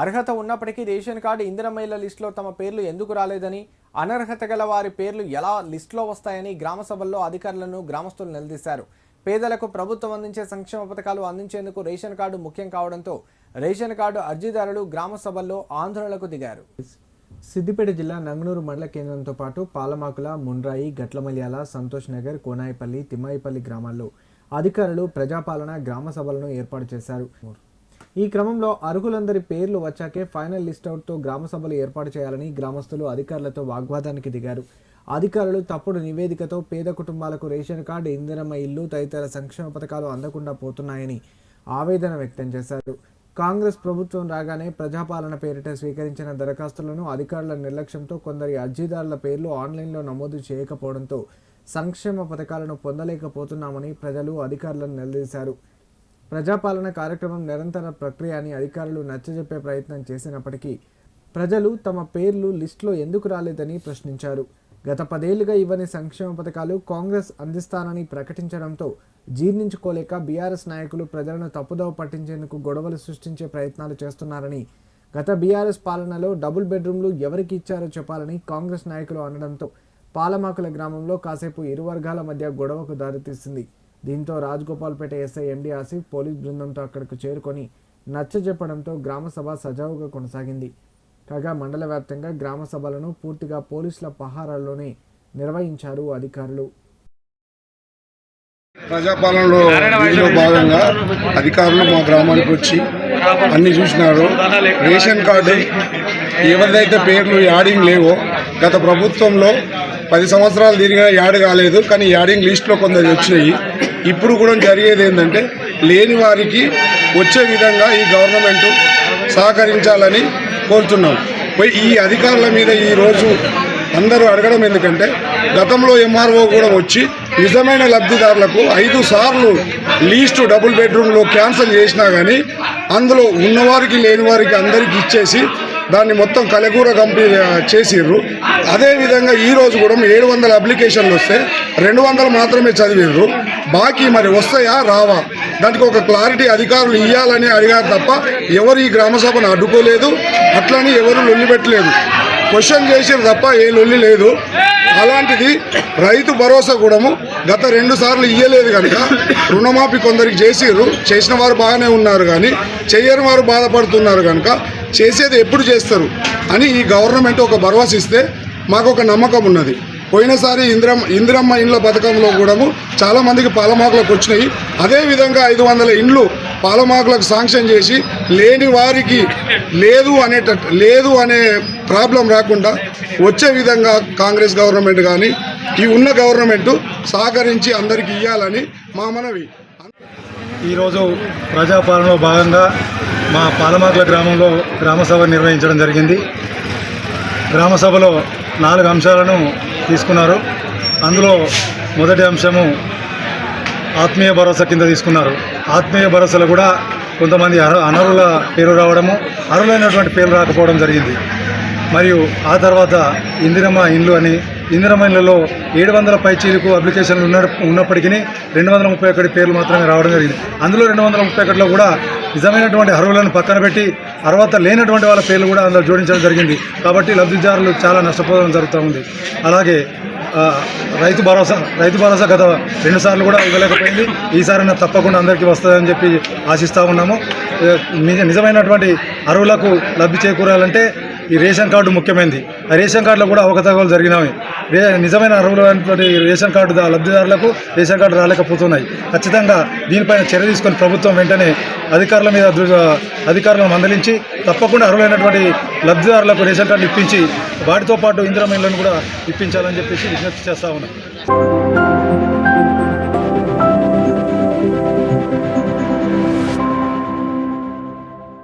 అర్హత ఉన్నప్పటికీ ration card ఇందిరమహిళ లిస్టులో తమ పేర్లు ఎందుకు రాలేదని అనర్హత గల వారి పేర్లు ఎలా లిస్టులో వస్తాయని గ్రామ సభల్లో అధికారులను గ్రామస్తులు నిలదీశారు. పేదలకు ప్రభుత్వం అందించే సంక్షేమ పథకాలు అందించేందుకు రేషన్ కార్డు ముఖ్యం కావడంతో రేషన్ కార్డు అర్జీదారులు గ్రామ సభల్లో ఆందోళనకు దిగారు. సిద్దిపేట జిల్లా నంగనూరు మండల కేంద్రంతో పాటు పాలమాకుల ముండ్రాయి గట్లమల్యాల సంతోష్ నగర్ కోనాయిపల్లి తిమ్మాయిపల్లి గ్రామాల్లో అధికారులు ప్రజాపాలన గ్రామ సభలను ఏర్పాటు చేశారు. ఈ క్రమంలో అర్హులందరి పేర్లు వచ్చాకే ఫైనల్ లిస్ట్ అవుట్తో గ్రామ సభలు ఏర్పాటు చేయాలని గ్రామస్తులు అధికారులతో వాగ్వాదానికి దిగారు. అధికారులు తప్పుడు నివేదికతో పేద కుటుంబాలకు రేషన్ కార్డు ఇందిరమ్మ ఇల్లు తదితర సంక్షేమ పథకాలు అందకుండా పోతున్నాయని ఆవేదన వ్యక్తం చేశారు. కాంగ్రెస్ ప్రభుత్వం రాగానే ప్రజాపాలన పేరిట స్వీకరించిన దరఖాస్తులను అధికారుల నిర్లక్ష్యంతో కొందరి అర్జీదారుల పేర్లు ఆన్లైన్లో నమోదు చేయకపోవడంతో సంక్షేమ పథకాలను పొందలేకపోతున్నామని ప్రజలు అధికారులను నిలదీశారు. ప్రజాపాలన కార్యక్రమం నిరంతర ప్రక్రియ అని అధికారులు నచ్చజెప్పే ప్రయత్నం చేసినప్పటికీ ప్రజలు తమ పేర్లు లిస్టులో ఎందుకు రాలేదని ప్రశ్నించారు. గత పదేళ్ళుగా ఇవ్వని సంక్షేమ పథకాలు కాంగ్రెస్ అందిస్తానని ప్రకటించడంతో జీర్ణించుకోలేక బీఆర్ఎస్ నాయకులు ప్రజలను తప్పుదోవ పట్టించేందుకు గొడవలు సృష్టించే ప్రయత్నాలు చేస్తున్నారని గత బీఆర్ఎస్ పాలనలో డబుల్ బెడ్రూమ్లు ఎవరికి ఇచ్చారో చెప్పాలని కాంగ్రెస్ నాయకులు అనడంతో పాలమాకుల గ్రామంలో కాసేపు ఇరు వర్గాల మధ్య గొడవకు దారితీసింది. దీంతో Rajagopalpet SI MD Asif police బృందంతో అక్కడకు చేరుకొని నచ్చజెప్పడంతో గ్రామ సభ సజావుగా కొనసాగింది. కాగా మండల వ్యాప్తంగా గ్రామ సభలను పూర్తిగా పోలీసుల పహారాల్లోనే నిర్వహించారు అధికారులు. ప్రజాపాలనలో ఇందులో భాగంగా అధికారులు మా గ్రామానికి వచ్చి అన్ని చూసినారు. రేషన్ కార్డు ఎవరిదైతే పేర్లు యాడింగ్ లేవో గత ప్రభుత్వంలో పది సంవత్సరాలు తిరిగినా యాడ్ కాలేదు. కానీ యాడింగ్ లిస్ట్లో కొందరు వచ్చినాయి. ఇప్పుడు కూడా జరిగేది ఏంటంటే లేని వారికి వచ్చే విధంగా ఈ గవర్నమెంట్ సహకరించాలని కోరుతున్నాం. ఈ అధికారుల మీద ఈరోజు అందరూ అడగడం ఎందుకంటే గతంలో ఎంఆర్ఓ కూడా వచ్చి నిజమైన లబ్ధిదారులకు ఐదు సార్లు లీస్టు డబుల్ బెడ్రూమ్లో క్యాన్సిల్ చేసినా కానీ అందులో ఉన్నవారికి లేని వారికి అందరికీ ఇచ్చేసి దాన్ని మొత్తం కలగూర కంపి చేసిర్రు. అదేవిధంగా ఈరోజు కూడా ఏడు వందల అప్లికేషన్లు వస్తే రెండు వందలు మాత్రమే చదివిర్రు. బాకీ మరి వస్తాయా రావా? దానికి ఒక క్లారిటీ అధికారులు ఇవ్వాలని అడిగారు తప్ప ఎవరు ఈ గ్రామ సభను అడ్డుకోలేదు అట్లని ఎవరు లొల్లి పెట్టలేదు. క్వశ్చన్ చేసారు తప్ప ఏ లొల్లి లేదు. అలాంటిది రైతు భరోసా కూడాము గత రెండు సార్లు ఇయ్యలేదు కనుక రుణమాఫీ కొందరికి చేసిర్రు. చేసిన వారు బాగానే ఉన్నారు కానీ చేయని వారు బాధపడుతున్నారు కనుక చేసేది ఎప్పుడు చేస్తారు అని ఈ గవర్నమెంట్ ఒక భరోసా ఇస్తే మాకు ఒక నమ్మకం ఉన్నది. పోయినసారి ఇందిరమ్మ ఇందిరమ్మ ఇండ్ల పథకంలో కూడా చాలా మందికి పాలమాకులకు వచ్చినాయి. అదేవిధంగా ఐదు వందల ఇండ్లు పాలమాకులకు శాంక్షన్ చేసి లేని వారికి లేదు అనేట లేదు అనే ప్రాబ్లం రాకుండా వచ్చే విధంగా కాంగ్రెస్ గవర్నమెంట్ కానీ ఈ ఉన్న గవర్నమెంట్ సహకరించి అందరికీ ఇవ్వాలని మా మనవి. ఈరోజు ప్రజాపాలనలో భాగంగా మా పాలమాకుల గ్రామంలో గ్రామసభ నిర్వహించడం జరిగింది. గ్రామసభలో నాలుగు అంశాలను తీసుకున్నారు. అందులో మొదటి అంశము ఆత్మీయ భరోసా కింద తీసుకున్నారు. ఆత్మీయ భరోసాలో కూడా కొంతమంది అర్హ అనర్హుల పేరు రావడము అర్హులైనటువంటి పేరు రాకపోవడం జరిగింది. మరియు ఆ తర్వాత ఇందిరమ్మ ఇండ్లు అని ఇందిరమ్మ ఏడు వందల పైచీలకు అప్లికేషన్లు ఉన్న ఉన్నప్పటికీ రెండు వందల ముప్పై ఒకటి పేర్లు మాత్రమే రావడం జరిగింది. అందులో రెండు వందల ముప్పై ఒకటిలో కూడా నిజమైనటువంటి అర్హులను పక్కన పెట్టి అర్హత లేనటువంటి వాళ్ళ పేర్లు కూడా అందులో జోడించడం జరిగింది. కాబట్టి లబ్ధిదారులు చాలా నష్టపోవడం జరుగుతూ ఉంది. అలాగే రైతు భరోసా రైతు భరోసా గత రెండు సార్లు కూడా ఇవ్వలేకపోయింది. ఈసారైనా తప్పకుండా అందరికీ వస్తుందని చెప్పి ఆశిస్తూ ఉన్నాము. నిజ- నిజమైనటువంటి అరువులకు లబ్ధి చేకూరాలంటే ఈ రేషన్ కార్డు ముఖ్యమైనది ఆ రేషన్ కార్డులో కూడా అవకతవకలు జరిగినవి. రే నిజమైన అర్హులైనటువంటి రేషన్ కార్డు లబ్ధిదారులకు రేషన్ కార్డు రాలేకపోతున్నాయి. ఖచ్చితంగా దీనిపైన చర్య తీసుకొని ప్రభుత్వం వెంటనే అధికారుల మీద అధికారులను మందలించి తప్పకుండా అర్హులైనటువంటి లబ్ధిదారులకు రేషన్ కార్డు ఇప్పించి వాటితో పాటు ఇందిరా మహిళలను కూడా ఇప్పించాలని చెప్పేసి విజ్ఞప్తి చేస్తా ఉన్నాం.